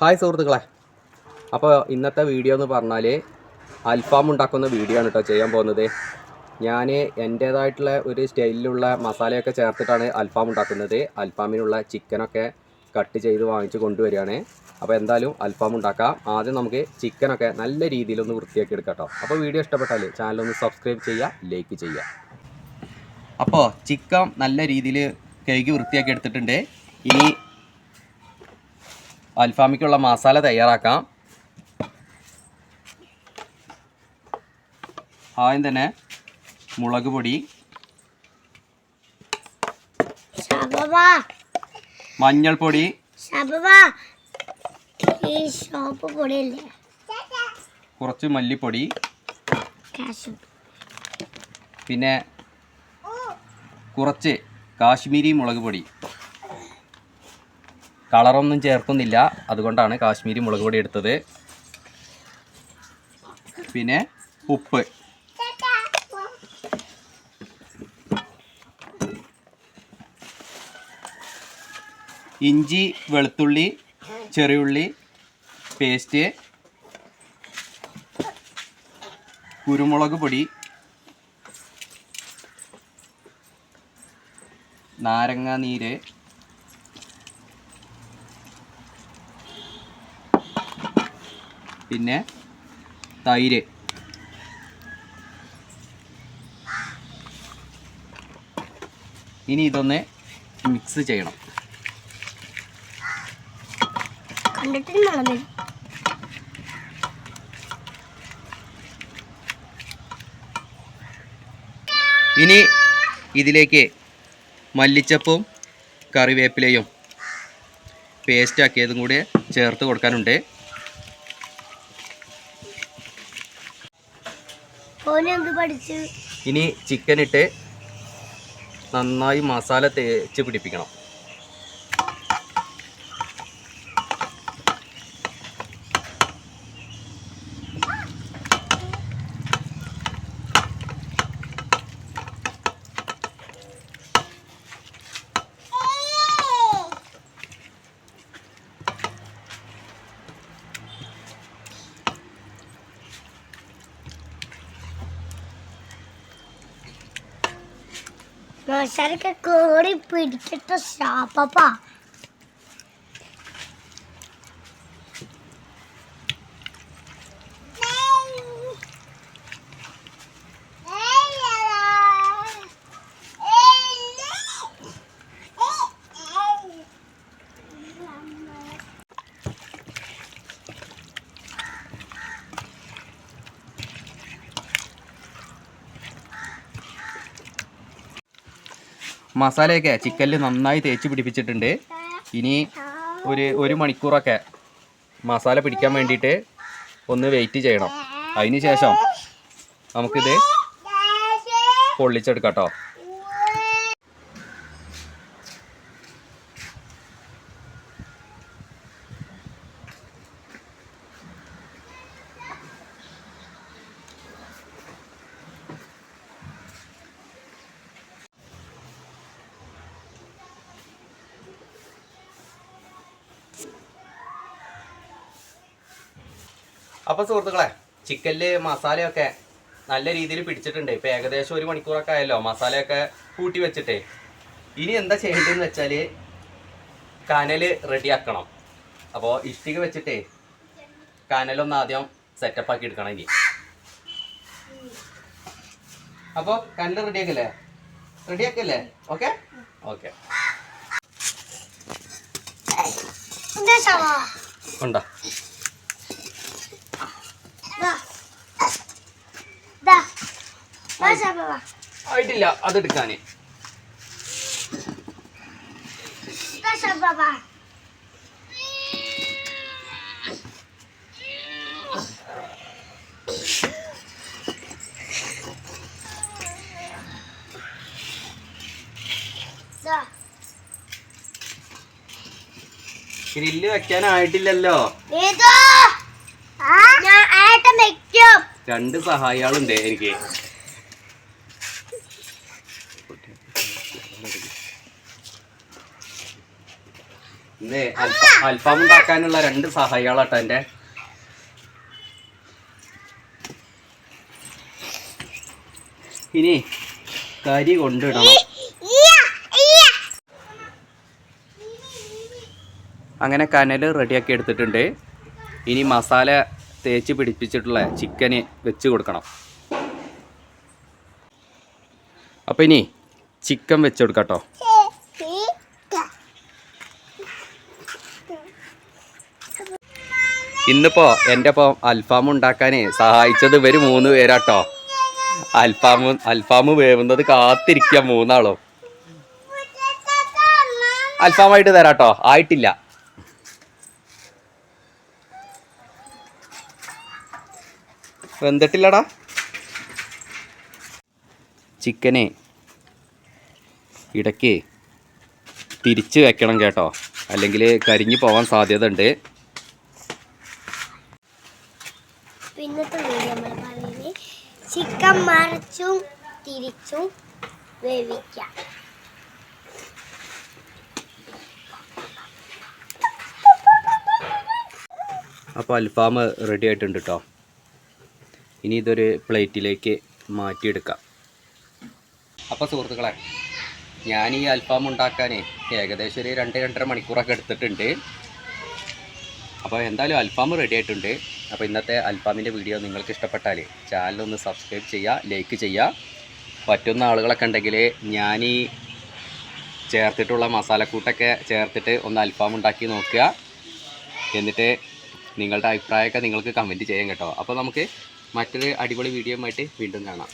Hi സുഹൃത്തുക്കളെ. അപ്പോൾ ഇന്നത്തെ വീഡിയോ എന്ന് പറഞ്ഞാൽ അൽഫാം ഉണ്ടാക്കുന്ന വീഡിയോ ആണ് കേട്ടോ ചെയ്യാൻ പോകുന്നത്. ഞാൻ എന്റേതായിട്ടുള്ള ഒരു സ്റ്റൈലിലുള്ള മസാലയൊക്കെ ചേർത്തിട്ടാണ് അൽഫാം ഉണ്ടാക്കുന്നത്. അൽഫാമിനുള്ള ചിക്കനൊക്കെ കട്ട് ചെയ്ത് വാങ്ങിച്ച് കൊണ്ടുവരികയാണ്. അപ്പോൾ എന്തായാലും അൽഫാം ഉണ്ടാക്കാം. ആദ്യം നമുക്ക് ചിക്കനൊക്കെ നല്ല രീതിയിലൊന്ന് വൃത്തിയാക്കി എടുക്കാം കേട്ടോ അപ്പോൾ വീഡിയോ ഇഷ്ടപ്പെട്ടാൽ ചാനലൊന്ന് സബ്സ്ക്രൈബ് ചെയ്യുക ലൈക്ക് ചെയ്യുക. അപ്പോൾ ചിക്കൻ നല്ല രീതിയിൽ കഴുകി വൃത്തിയാക്കി എടുത്തിട്ടുണ്ട്. ഇനി അൽഫാമിക്കുള്ള മസാല തയ്യാറാക്കാം. ആദ്യം തന്നെ മുളക് പൊടി മഞ്ഞൾപ്പൊടി കുറച്ച് മല്ലിപ്പൊടി പിന്നെ കുറച്ച് കാശ്മീരി മുളക് പൊടി. കളറൊന്നും ചേർക്കുന്നില്ല. അതുകൊണ്ടാണ് കാശ്മീരി മുളക് പൊടി എടുത്തത്. പിന്നെ ഉപ്പ്. ഇഞ്ചി വെളുത്തുള്ളി ചെറിയുള്ളി പേസ്റ്റ് കുരുമുളക് പൊടി നാരങ്ങ നീര് പിന്നെ തൈര്. ഇനി ഇതൊന്ന് മിക്സ് ചെയ്യണം. ഇനി ഇതിലേക്ക് മല്ലിച്ചപ്പും കറിവേപ്പിലയും പേസ്റ്റാക്കിയതും കൂടി ചേർത്ത് കൊടുക്കാനുണ്ട്. ഇനി ചിക്കൻ ഇട്ട് നന്നായി മസാല തേച്ച് പിടിപ്പിക്കണം. മസാലൊക്കെ കേറി പിടിച്ചിട്ട് ഷാപ്പപ്പാ മസാലയൊക്കെ ചിക്കനിൽ നന്നായി തേച്ച് പിടിപ്പിച്ചിട്ടുണ്ട്. ഇനി ഒരു ഒരു മണിക്കൂറൊക്കെ മസാല പിടിക്കാൻ വേണ്ടിയിട്ട് ഒന്ന് വെയിറ്റ് ചെയ്യണം. അതിന് ശേഷം നമുക്കിത് പൊള്ളിച്ചെടുക്കാം കേട്ടോ അപ്പോൾ സുഹൃത്തുക്കളെ ചിക്കനിൽ മസാലയൊക്കെ നല്ല രീതിയിൽ പിടിച്ചിട്ടുണ്ട്. ഇപ്പൊ ഏകദേശം ഒരു മണിക്കൂറൊക്കെ ആയല്ലോ മസാലയൊക്കെ കൂട്ടി വെച്ചിട്ടേ. ഇനി എന്താ ചെയ്യേണ്ടതെന്ന് വെച്ചാൽ കനൽ റെഡിയാക്കണം. അപ്പോൾ ഇഷ്ടിക വെച്ചിട്ടേ കനലൊന്ന് ആദ്യം സെറ്റപ്പ് ആക്കി എടുക്കണം ഇനി. അപ്പോൾ കനൽ റെഡിയാക്കല്ലേ? റെഡിയാക്കല്ലേ? ഓക്കെ? ഓക്കെ. ഉണ്ടോ? ആയിട്ടില്ല അതെടുക്കാൻ എടുക്കാൻ ഗ്രില്ല് വെക്കാനായിട്ടില്ലല്ലോ. രണ്ട് സഹായികളുണ്ട് എനിക്ക്. ഇന്ന് അൽഫ- ഉണ്ടാക്കാനുള്ള രണ്ട് സഹായികളാട്ടോ എന്റെ ഇനി കരി കൊണ്ടിടണം. അങ്ങനെ കനൽ റെഡിയാക്കി എടുത്തിട്ടുണ്ട്. ഇനി മസാല തേച്ച് പിടിപ്പിച്ചിട്ടുള്ള ചിക്കന് വെച്ച് കൊടുക്കണം. അപ്പോൾ ഇനി ചിക്കൻ വെച്ച് കൊടുക്കാം കേട്ടോ ഇന്നിപ്പോ എന്റെ ഒപ്പം അൽഫാം ഉണ്ടാക്കാനേ സഹായിച്ചത് ഇവർ മൂന്ന് പേരാട്ടോ. അൽഫാം അൽഫാം വേവുന്നത് കാത്തിരിക്ക മൂന്നാളും. അൽഫാമായിട്ട് തരാട്ടോ. ആയിട്ടില്ല. വെന്തിട്ടില്ലടാ. ചിക്കനെ ഇടയ്ക്ക് തിരിച്ച് വെക്കണം കേട്ടോ. അല്ലെങ്കിൽ കരിഞ്ഞു പോവാൻ സാധ്യത ഉണ്ട് പിന്നത്തെ വീഡിയോ നമ്മൾ പറയുന്നത് ചിക്കൻ മറിച്ചും തിരിച്ചും വേവിക്കാം. അപ്പോൾ അൽഫാം റെഡി ആയിട്ടുണ്ട് കേട്ടോ ഇനി ഇതൊരു പ്ലേറ്റിലേക്ക് മാറ്റിയെടുക്കാം. അപ്പോൾ സുഹൃത്തുക്കളെ ഞാൻ ഈ അൽഫാം ഉണ്ടാക്കാനേ ഏകദേശം ഒരു രണ്ട് രണ്ടര മണിക്കൂറൊക്കെ എടുത്തിട്ടുണ്ട്. അപ്പോൾ എന്തായാലും അൽഫാം റെഡി ആയിട്ടുണ്ട്. അപ്പോൾ ഇന്നത്തെ അൽഫാമിന്റെ വീഡിയോ നിങ്ങൾക്ക് ഇഷ്ടപ്പെട്ടാൽ ചാനലൊന്ന് സബ്സ്ക്രൈബ് ചെയ്യുക ലൈക്ക് ചെയ്യുക. പറ്റുന്ന ആളുകളൊക്കെ ഉണ്ടെങ്കിൽ ഞാൻ ഈ ചേർത്തിട്ടുള്ള മസാലക്കൂട്ടൊക്കെ ചേർത്തിട്ട് ഒന്ന് അൽഫാം ഉണ്ടാക്കി നോക്കുക. എന്നിട്ട് നിങ്ങളുടെ അഭിപ്രായമൊക്കെ നിങ്ങൾക്ക് കമന്റ് ചെയ്യാം കേട്ടോ. അപ്പോൾ നമുക്ക് മറ്റൊരു അടിപൊളി വീഡിയോ വീണ്ടും കാണാം.